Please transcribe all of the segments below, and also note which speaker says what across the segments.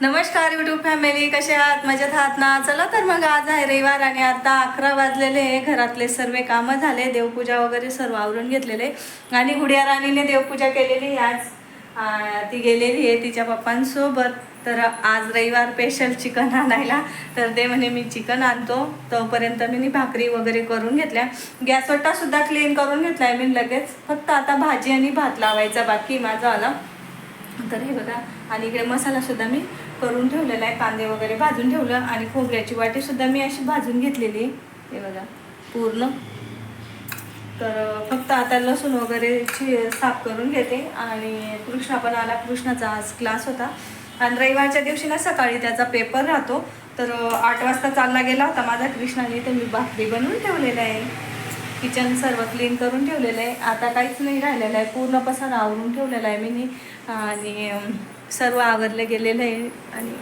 Speaker 1: नमस्कार YouTube family कसे आहात? मजेत आहात ना? चला तर मग आज आहे रविवार आणि आता अकरा वाजलेले आहे. घरातले सर्व कामं झाले. देवपूजा वगैरे सर्व आवरून घेतलेले. आणि गुडिया राणीने देवपूजा केलेली आहे आज. ती गेलेली आहे तिच्या पप्पांसोबत. तर आज रविवार स्पेशल चिकन आणायला. तर ते म्हणे मी चिकन आणतो. तोपर्यंत मी भाकरी वगैरे करून घेतल्या. गॅसवट्टासुद्धा क्लीन करून घेतला आहे मी लगेच फक्त आता भाजी आणि भात लावायचा बाकी माझा आला. तर हे बघा. आणि इकडे मसालासुद्धा मी करून ठेवलेला आहे. कांदे वगैरे भाजून ठेवलं आणि खोबऱ्याची वाटीसुद्धा मी अशी भाजून घेतलेली आहे. हे बघा. पूर्ण. तर फक्त आता लसूण वगैरेची साफ करून घेते. आणि कृष्णा पण आला. कृष्णाचा आज क्लास होता. आणि रविवारच्या दिवशी ना सकाळी त्याचा पेपर राहतो. तर आठ वाजता चालला गेला होता माझा. कृष्णाने तर मी भाकरी बनवून ठेवलेला आहे. किचन सर्व क्लीन करून ठेवलेलं आहे. आता काहीच नाही राहिलेलं आहे. पूर्ण पसारा आवरून ठेवलेला आहे मी आणि सर्व आवरले गेलेलं आहे. आणि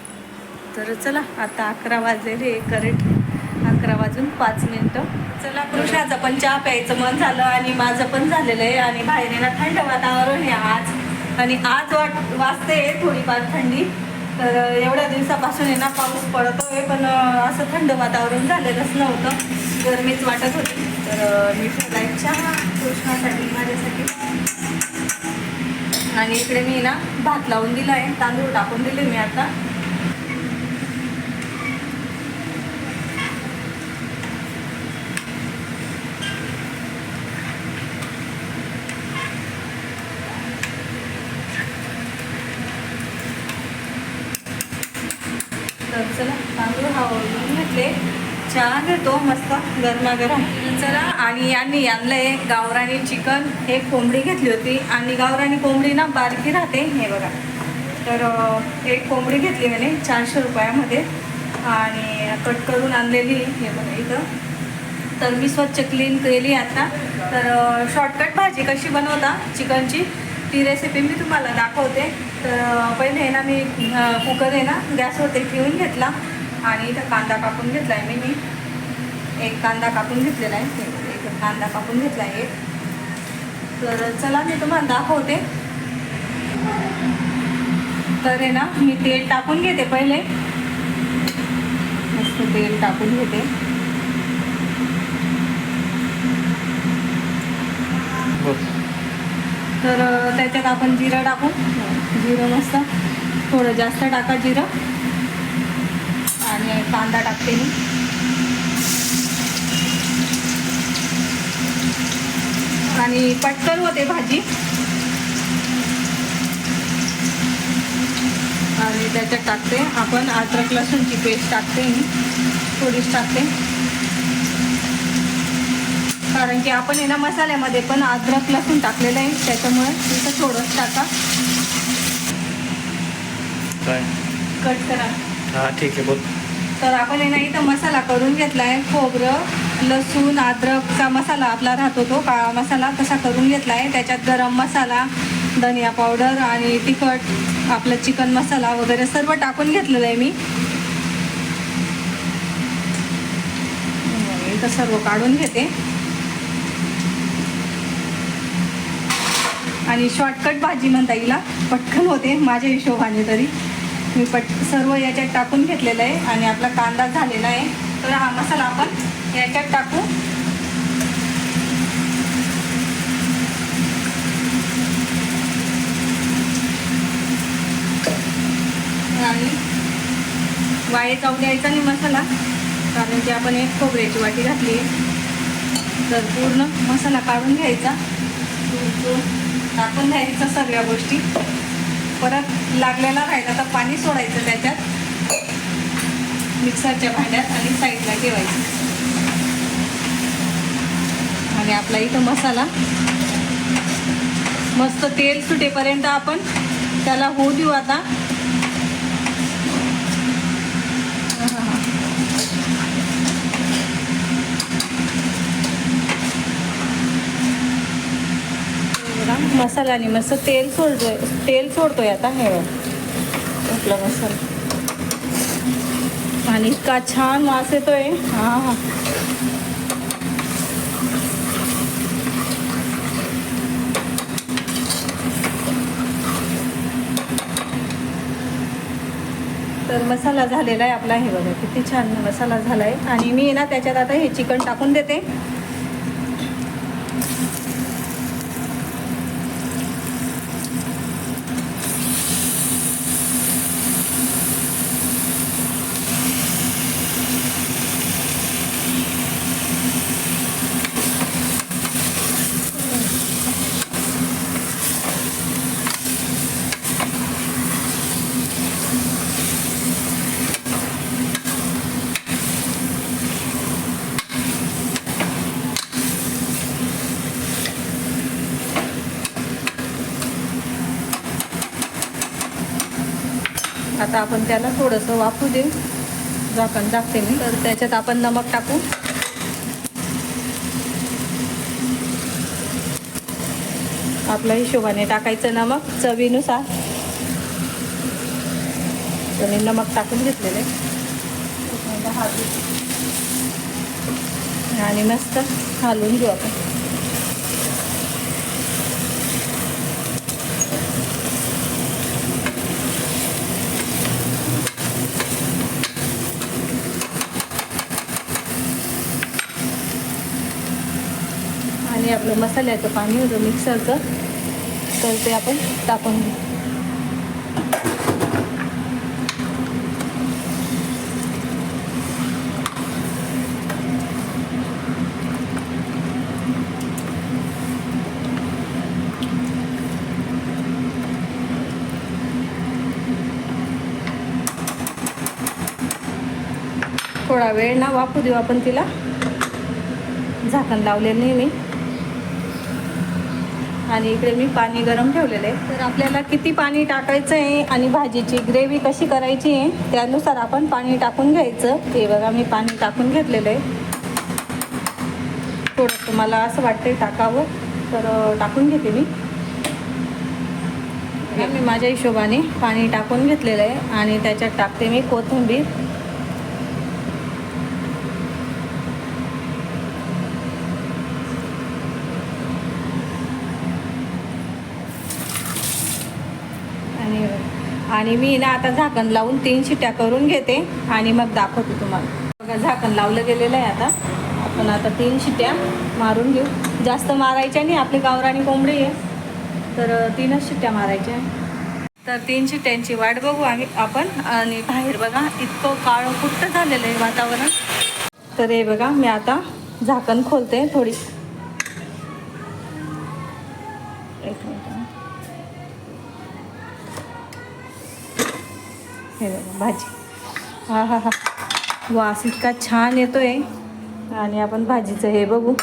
Speaker 1: तर चला आता अकरा वाजलेले आहे करेक्ट अकरा वाजून पाच मिनटं. चला कृष्णाचं पण चहा प्यायचं मन झालं आणि माझं पण झालेलं आहे. आणि बाहेर आहे थंड वातावरण आहे आज. आणि आज वाट वाजते थोडीफार थंडी. तर एवढ्या दिवसापासून आहे ना पाऊस पडतोय. पण असं थंड वातावरण झालेलंच नव्हतं. गरमीच वाटत होती तर मी फुलांच्या चहा कृष्णासाठी माझ्यासाठी आणि इकडे मी ना भात लावून दिला आहे तांदूळ टाकून दिले मी आता तर चला तांदूळ हवं घेतले चहा घेतो मस्त गरमागरम. चला आणि यांनी आणलंय गावरानी चिकन. हे कोंबडी घेतली होती. आणि गावरानी कोंबडी ना बारकी राहते हे बघा. तर एक कोंबडी घेतली म्हणे चारशे रुपयामध्ये. आणि कट करून आणलेली हे बघा इथं. तर मी स्वच्छ क्लीन केली आता. तर शॉर्टकट भाजी कशी बनवता चिकनची ती रेसिपी मी तुम्हाला दाखवते. तर पहिले आहे ना मी कुकर आहे ना गॅसवरती ठेवून घेतला. आणि इथं कांदा कापून घेतला आहे मी मी एक कांदा कापून घेतलेला आहे. हे एक कांदा कापून घेतला आहे एक तर चला मी तुम्हाला दाखवते. तर आहे ना मी तेल टाकून घेते पहिले. मस्त तेल टाकून घेते. तर त्याच्यात आपण जिरं टाकू. जिरं मस्त. थोडं जास्त टाका जिरं. आणि कांदा टाकते मी आणि पटकन होते भाजी. आणि त्याच्यात टाकते. आपण अद्रक लसूणची पेस्ट टाकते मी थोडीच टाकते. कारण की आपण ना मसाल्यामध्ये पण अद्रक लसूण टाकलेलं आहे. त्याच्यामुळे तिथं थोडंच टाका.
Speaker 2: काय?
Speaker 1: कट करा.
Speaker 2: हा ठीक आहे बोल.
Speaker 1: तर आपण हे नाही तर मसाला करून घेतला आहे खोबरं लसूण अद्रकचा मसाला आपला राहतो तो काळा मसाला तसा करून घेतला आहे त्याच्यात गरम मसाला धनिया पावडर आणि तिखट आपलं चिकन मसाला वगैरे सर्व टाकून घेतलेलं आहे मी. इथं सर्व काढून घेते. आणि शॉर्टकट भाजी म्हणता येईल पटकन होते माझ्या हिशोबाने तरी. मी पट सर्व याच्यात टाकून घेतलेलं आहे आणि आपला कांदा झालेला आहे. तर हा मसाला आपण याच्यात टाकू. आणि वाळे जाऊ द्यायचा नाही मसाला कारण की आपण एक खोबऱ्याची वाटी घातली आहे. तर पूर्ण मसाला काढून घ्यायचा. टाकून द्यायचा सगळ्या गोष्टी. परत लागलेला राहिला तर पाणी सोडायचं त्याच्यात. मिक्सरच्या भांड्यात आणि साईडला ठेवायचं. आणि आपला इथं मसाला. मस्त तेल सुटेपर्यंत आपण त्याला होऊ देऊ आता. बघा, मसाल्याने मस्त तेल सोडतोय तेल सोडतोय आता हे आपला मसाला. आणि इतका छान वास येतोय. हा तर मसाला झालेला आहे आपला. हे बघा किती छान मसाला झाला आहे आणि मी ना त्याच्यात आता हे चिकन टाकून देते. आता आपण त्याला थोडंसं वाफू देऊ. झाकण टाकते मी. तर त्याच्यात आपण नमक टाकू. आपल्या हिशोबाने टाकायचं नमक चवीनुसार. तर मी नमक टाकून घेतलेले आणि मस्त घालून घेऊ आपण आणि आपलं मसाल्याचं पाणी होतं मिक्सरचं तर ते आपण टाकून घेऊ. थोडा वेळ ना वापरू देऊ आपण तिला. झाकण लावलेलं नाही मी. आणि इकडे मी पाणी गरम ठेवलेलं आहे. तर आपल्याला किती पाणी टाकायचं आहे आणि भाजीची ग्रेव्ही कशी करायची आहे त्यानुसार आपण पाणी टाकून घ्यायचं. हे बघा मी पाणी टाकून घेतलेलं आहे. थोडं तुम्हाला असं वाटतं टाकावं तर टाकून घेते मी. मी माझ्या हिशोबाने पाणी टाकून घेतलेलं आहे आणि त्याच्यात टाकते मी कोथिंबीर आणि आणि मी ना आता झाकण लावून तीन शिट्ट्या करून घेते आणि मग दाखवते तुम्हाला. बघा झाकण लावलं गेलेलं आहे आता. आपण आता तीन शिट्ट्या मारून घेऊ. जास्त मारायच्या नाही आपली गावराणी कोंबडी आहे. तर तीनच शिट्ट्या मारायच्या तर तीन शिट्ट्यांची वाट बघू आम्ही आपण. आणि बाहेर बघा इतकं काळं फुट्ट झालेलं आहे वातावरण. तर हे बघा मी आता झाकण खोलते थोडी. हे बघा भाजी. हा हा हा. वास इतका छान येतो आहे आणि आपण भाजीचं हे बघू.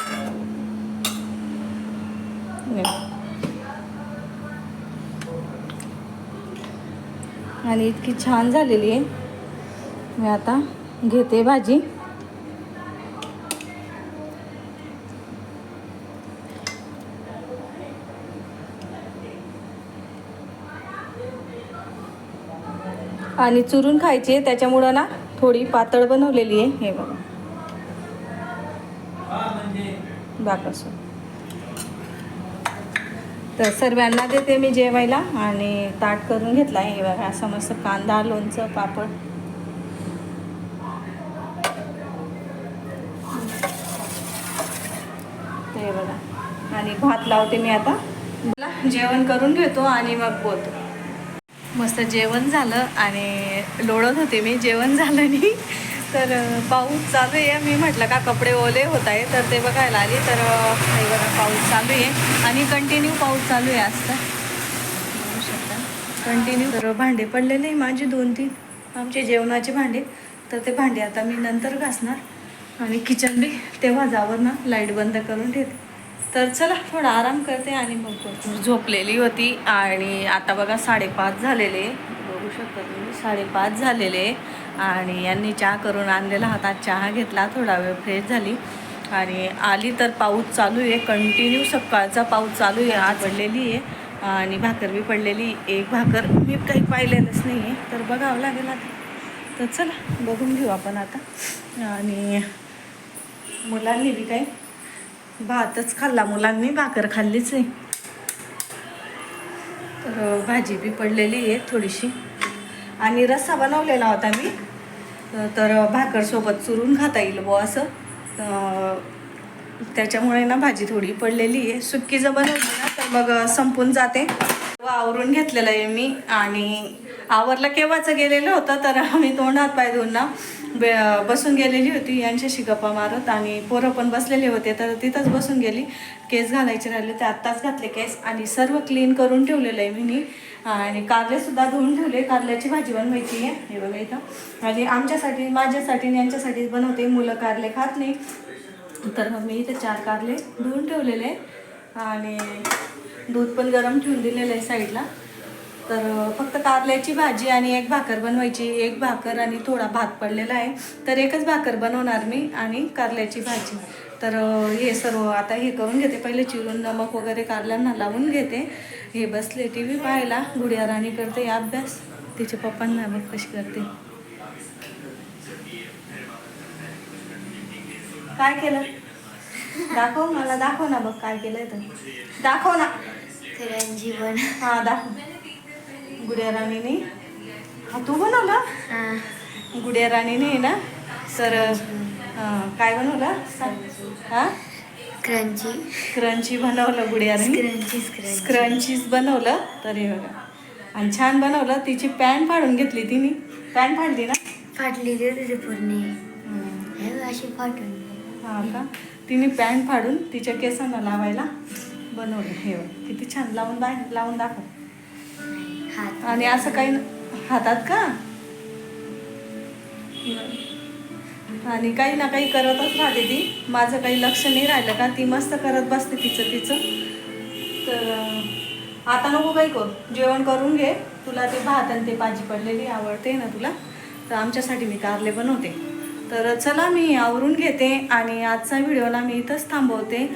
Speaker 1: आणि इतकी छान झालेली आहे. मी आता घेते भाजी. आणि चुरून खायची आहे त्याच्यामुळं ना थोडी पातळ बनवलेली आहे. हे बघा. बाकस तर सर्वांना देते मी जेवायला आणि ताट करून घेतला आहे. हे बघा असं मस्त कांदा लोणचं पापड. ते बघा. आणि भात लावते मी आता. जेवण करून घेतो आणि मग बोलतो. मस्त जेवण झालं आणि लोळत होते मी जेवण झालं नाही. तर पाऊस चालू आहे. मी म्हटलं का कपडे ओले होत आहे तर ते बघायला आली. तर नाही बघा पाऊस चालू आहे. आणि कंटिन्यू पाऊस चालू आहे आज तर. कंटिन्यू तर भांडे पडलेले आहे माझे दोन तीन. आमचे जेवणाचे भांडे. तर ते भांडे आता मी नंतर घासणार. आणि किचन बी तेव्हा जावं ना लाइट बंद करून ठेवते. तर चला थोडा आराम करते आणि मग बोलते. झोपलेली होती आणि आता बघा साडेपाच झालेले. बघू शकता तुम्ही साडेपाच झालेले. आणि यांनी चहा करून आणलेला हातात चहा घेतला थोडा वेळ फ्रेश झाली. आणि आली तर पाऊस चालू आहे कंटिन्यू सकाळचा पाऊस चालू आहे आज पडलेली आहे. आणि भाकर बी पडलेली एक भाकर मी काही पाहिलेलंच नाही आहे तर बघावं लागेल आता. तर चला बघून घेऊ आपण आता. आणि मुलांनी बी काही भातच खाल्ला. मुलांनी भाकर खाल्लीच नाही तर भाजी बी पडलेली आहे थोडीशी. आणि रस्सा बनवलेला होता मी. तर भाकरसोबत चुरून खाता येईल बुवा असं. त्याच्यामुळे ना भाजी थोडी पडलेली आहे. सुक्की जर बनवली ना तर मग संपून जाते. व आवरून घेतलेलं आहे मी. आणि आवरलं केव्हाचं गेलेलं होतं तर आम्ही तोंड हात पाय धुवून ना बे बसून गेलेली होती यांच्याशी गप्पा मारत आणि पोरं पण बसलेले होते तर तिथंच बसून गेली. केस घालायचे राहिले ते आत्ताच घातले केस आणि सर्व क्लीन करून ठेवलेलं आहे मी आणि कारलेसुद्धा धुवून ठेवले कारल्याची भाजी बनवायची आहे. हे बघा इथं. आणि आमच्यासाठी माझ्यासाठी यांच्यासाठी बनवते मुलं कारले खात नाही. तर मग मी इथे चार कारले धुवून ठेवलेले आणि दूध पण गरम ठेवून दिलेलं आहे साईडला. तर फक्त कारल्याची भाजी आणि एक भाकर बनवायची. एक भाकर आणि थोडा भात पडलेला आहे. तर एकच भाकर बनवणार मी आणि कारल्याची भाजी. तर हे सर्व आता हे करून घेते. पहिले चिरून नमक वगैरे कारल्यांना लावून घेते. हे बसले टी व्ही पाहायला. गुडिया राणी करते अभ्यास. तिच्या पप्पांना बघ कशी करते. काय केलं? दाखव मला दाखव ना बघ काय केलंय तर. दाखव ना.
Speaker 3: जीवन.
Speaker 1: हा दाखव. गुडिया राणीने. हा तू बनवला? गुडिया राणीने ना? तर हा, काय बनवलं. हा?
Speaker 3: क्रंची
Speaker 1: क्रंची बनवलं गुडिया राणी.
Speaker 3: क्रंची क्रंची
Speaker 1: स्क्रंचीज बनवलं. तर हे बघा. आणि छान बनवलं. तिची पॅन्ट फाडून घेतली तिने. पॅन्ट फाडली ना?
Speaker 3: ते पूर्ण. अशी फाटून.
Speaker 1: हा का? तिने पॅन्ट फाडून तिच्या केसांना लावायला बनवलं. हे. किती छान. लावून लावून दाखव. आणि असं काही न- हातात का? आणि काही ना काही करतच राहते ती. माझं काही लक्ष नाही राहिलं का? ती मस्त करत बसते तिचं तिचं. तर आता नको काही करू. जेवण करून घे. तुला ते भात आणि ते भाजी पडलेली आवडते ना तुला? तर आमच्यासाठी मी कारले बनवते. तर चला मी आवरून घेते आणि आजचा व्हिडिओला मी इथंच थांबवते.